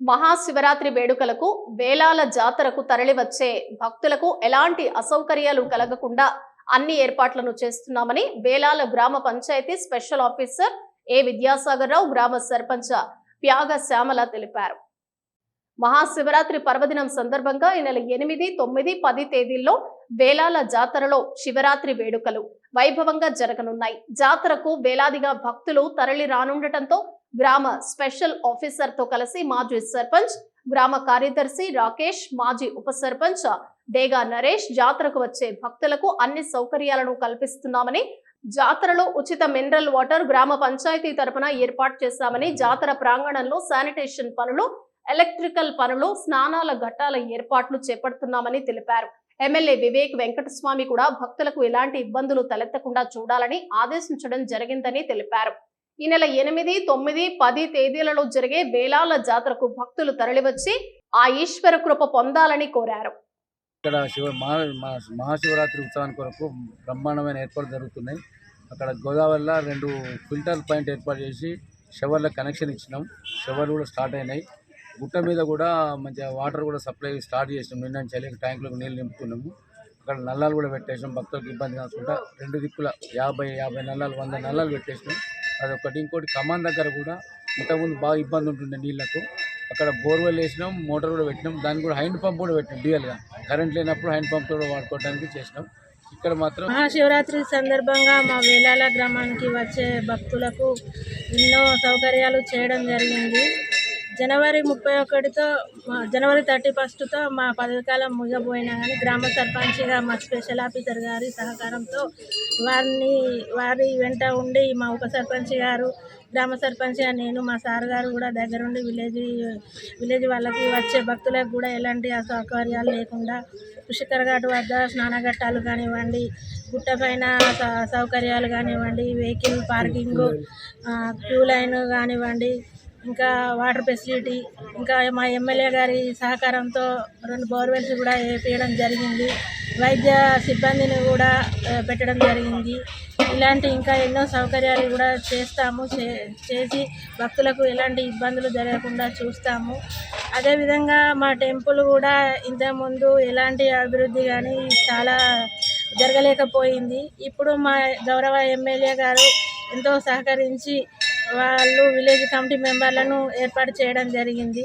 మహాశివరాత్రి వేడుకలకు వేలాల జాతరకు తరలివచ్చే భక్తులకు ఎలాంటి అసౌకర్యాలు కలగకుండా అన్ని ఏర్పాట్లను చేస్తున్నామని వేలాల గ్రామ panchayat special officer A Vidyasagar Rao గ్రామ సర్పంచ్ ప్యాగ శ్యామల తెలిపారు. మహాశివరాత్రి పర్వదినం సందర్భంగా ఈ నెల ఎనిమిది తొమ్మిది పది తేదీల్లో వేలాల జాతరలో శివరాత్రి వేడుకలు వైభవంగా జరగనున్నాయి. జాతరకు వేలాదిగా భక్తులు తరలి రానుండటంతో గ్రామ స్పెషల్ ఆఫీసర్తో కలిసి మాజీ సర్పంచ్ గ్రామ కార్యదర్శి రాకేష్ మాజీ ఉప సర్పంచ్ డేగా నరేష్ జాతరకు వచ్చే భక్తులకు అన్ని సౌకర్యాలను కల్పిస్తున్నామని జాతరలో ఉచిత మినరల్ వాటర్ గ్రామ పంచాయతీ తరపున ఏర్పాటు చేశామని జాతర ప్రాంగణంలో శానిటేషన్ పనులు ఎలక్ట్రికల్ పనులు స్నానాల ఘట్టాల ఏర్పాట్లు చేపడుతున్నామని తెలిపారు. ఎమ్మెల్యే వివేక్ వెంకటస్వామి కూడా భక్తులకు ఎలాంటి ఇబ్బందులు తలెత్తకుండా చూడాలని ఆదేశించడం జరిగిందని తెలిపారు. ఈ నెల ఎనిమిది తొమ్మిది పది తేదీలలో జరిగే వేలాల జాతరకు భక్తులు తరలివచ్చి ఆ ఈశ్వర కృప పొందాలని కోరారు. ఇక్కడ శివ మహా మహాశివరాత్రి ఉత్సవానికి కొరకు బ్రహ్మాండమైన ఏర్పాట్లు జరుగుతున్నాయి. అక్కడ గోదావరిలో రెండు ఫిల్టర్ పాయింట్ ఏర్పాటు చేసి షవర్ల కనెక్షన్ ఇచ్చినాం. షవర్లు కూడా స్టార్ట్ అయినాయి. గుట్ట మీద కూడా మంచిగా వాటర్ కూడా సప్లై స్టార్ట్ చేసినాం. నిన్న చలి ట్యాంకులకు నీళ్ళు నింపుతున్నాము అక్కడ నల్లాలు కూడా పెట్టేసినాం. భక్తులకు ఇబ్బంది కాకుండా రెండు దిక్కుల యాభై యాభై నల్లాలు వంద నల్లాలు పెట్టేసినాం. అదొకటి. ఇంకోటి కమాన్ దగ్గర కూడా ఇంతకుముందు బాగా ఇబ్బంది ఉంటుండే నీళ్ళకు అక్కడ బోర్వెల్ వేసినాం మోటార్ కూడా పెట్టినాం. దానికి కూడా హ్యాండ్ పంప్ కూడా పెట్టినాం డ్యూయల్గా కరెంట్ లేనప్పుడు హ్యాండ్ పంప్ కూడా వాడుకోవడానికి చేసినాం. ఇక్కడ మాత్రం మహాశివరాత్రి సందర్భంగా మా వేలాల గ్రామానికి వచ్చే భక్తులకు ఎన్నో సౌకర్యాలు చేయడం జరిగింది. జనవరి ముప్పై ఒకటితో మా- జనవరి థర్టీ ఫస్ట్తో మా పదవి కాలం ముగిపోయినా కానీ గ్రామ సర్పంచ్గా మా స్పెషల్ ఆఫీసర్ గారి సహకారంతో వారిని వారి వెంట ఉండి మా ఉప సర్పంచ్ గారు గ్రామ సర్పంచ్గా నేను మా సార్ గారు కూడా దగ్గరుండి విలేజ్ విలేజ్ వాళ్ళకి వచ్చే భక్తులకు కూడా ఎలాంటి అసౌకర్యాలు లేకుండా పుష్కర ఘాట్ వద్ద స్నానఘట్టాలు కానివ్వండి గుట్ట పైన స- సౌకర్యాలు కానివ్వండి వెహికల్ పార్కింగ్ క్యూ లైన్ కానివ్వండి ఇంకా వాటర్ ఫెసిలిటీ ఇంకా మా ఎమ్మెల్యే గారి సహకారంతో రెండు బోర్వెల్స్ కూడా వేపించడం జరిగింది. వైద్య సిబ్బందిని కూడా పెట్టడం జరిగింది. ఇలాంటి ఇంకా ఎన్నో సౌకర్యాలు కూడా చేస్తాము. చే- చేసి భక్తులకు ఎలాంటి ఇబ్బందులు జరగకుండా చూస్తాము. అదేవిధంగా మా టెంపుల్ కూడా ఇంతకుముందు ఎలాంటి అభివృద్ధి కానీ చాలా జరగలేకపోయింది. ఇప్పుడు మా గౌరవ ఎమ్మెల్యే గారు ఎంతో సహకరించి వాళ్ళు విలేజ్ కమిటీ మెంబర్లను ఏర్పాటు చేయడం జరిగింది.